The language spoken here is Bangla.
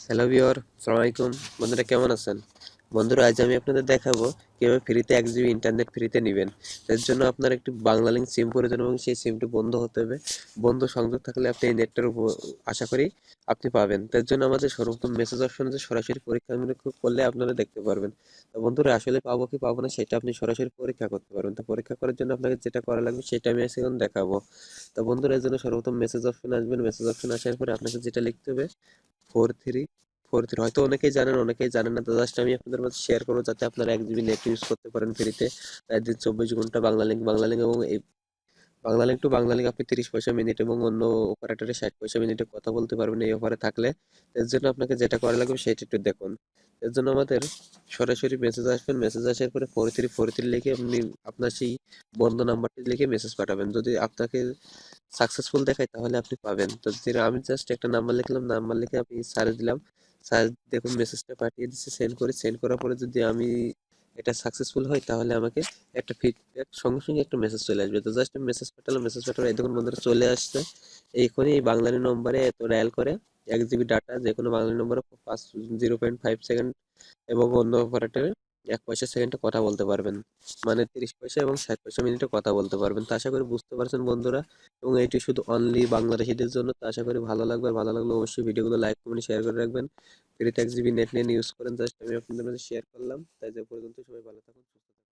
হ্যালো বিওর সালামালাইকুম বন্ধুরা কেমন আছেন? বন্ধুরা, আজ আমি আপনাদের দেখাবো কীভাবে ফ্রিতে এক জিবি ইন্টারনেট ফ্রিতে নেবেন। এর জন্য আপনার একটি বাংলা লিঙ্ক সিম প্রয়োজন এবং সেই সিমটি বন্ধ হতে হবে। বন্ধ সংযোগ থাকলে আপনি এই নেটটার উপর আশা করি আপনি পাবেন। তার জন্য আমাদের সর্বপ্রথম মেসেজ অপশন আছে সরাসরি পরীক্ষা করলে আপনারা দেখতে পারবেন। তো বন্ধুরা, আসলে পাবো কি পাবো না সেটা আপনি সরাসরি পরীক্ষা করতে পারবেন। তো পরীক্ষা করার জন্য আপনাকে যেটা করা লাগবে সেটা আমি এখন দেখাবো। তো বন্ধুরা, এর জন্য সর্বপ্রথম মেসেজ অপশন আসবেন মেসেজ অপশন আসার পরে আপনাকে যেটা লিখতে হবে ফোর থ্রি ফোর থ্রি হয়তো অনেকেই জানেন অনেকেই জানেন না। তো জাস্ট আমি আপনাদের মাঝে শেয়ার করব যাতে আপনারা এক জিবি নেট ইউজ করতে পারেন ফ্রিতে। একদিন চব্বিশ ঘণ্টা বাংলা লিঙ্ক বাংলা লিঙ্ক এবং এই Bangla link to Bangla link আপনি তিরিশ পয়সা মিনিট এবং অন্য অপারেটরে ষাট পয়সা মিনিটে কথা বলতে পারবেন এই অফারে থাকলে। এর জন্য আপনাকে যেটা করা লাগবে সেটা একটু দেখুন। এর জন্য আমাদের সরাসরি মেসেজ আসবেন। মেসেজ আসার পরে ফোর থ্রি ফোর থ্রি লিখে আপনি আপনার সেই বন্ধ নাম্বারটি লিখে মেসেজ পাঠাবেন। যদি আপনাকে সাকসেসফুল দেখায় তাহলে আপনি পাবেন। তো আমি জাস্ট একটা নাম্বার লিখলাম নাম্বার লিখে আমি সার্চ দিলাম। সার্চ দেখুন মেসেজটা পাঠিয়ে দিচ্ছে সেন্ড করে সেন্ড করার পরে যদি আমি এটা সাকসেসফুল হয়, তাহলে আমাকে একটা ফিডব্যাক সঙ্গে সঙ্গে একটা মেসেজ চলে আসবে। তো জাস্ট মেসেজ পাঠালাম মেসেজ পাঠালে দেখুন বন্ধুরা চলে আসছে। এইখানে এই বাংলানি নম্বরে এত ডায়াল করে, এক জিবি ডাটা যে কোনো বাংলা নম্বরে পাঁচ জিরো পয়েন্ট ফাইভ সেকেন্ড এবং অন্য অপারেটরে এক পয়সা সেকেন্ডে কথা বলতে পারবেন। মানে তিরিশ পয়সা এবং ষাট পয়সা মিনিটে কথা বলতে পারবেন। তা আশা করি বুঝতে পারছেন বন্ধুরা। এবং এটি শুধু অনলি বাংলাদেশিদের জন্য। তা আশা করি ভালো লাগবে। ভালো লাগলে অবশ্যই ভিডিওগুলো লাইক কমেন্ট শেয়ার করে রাখবেন। ফ্রিতে এক জিবি নেট নিয়ে ইউজ করেন। জাস্ট আমি আপনাদের মধ্যে শেয়ার করলাম। তাই যে পর্যন্ত সবাই ভালো থাকুন।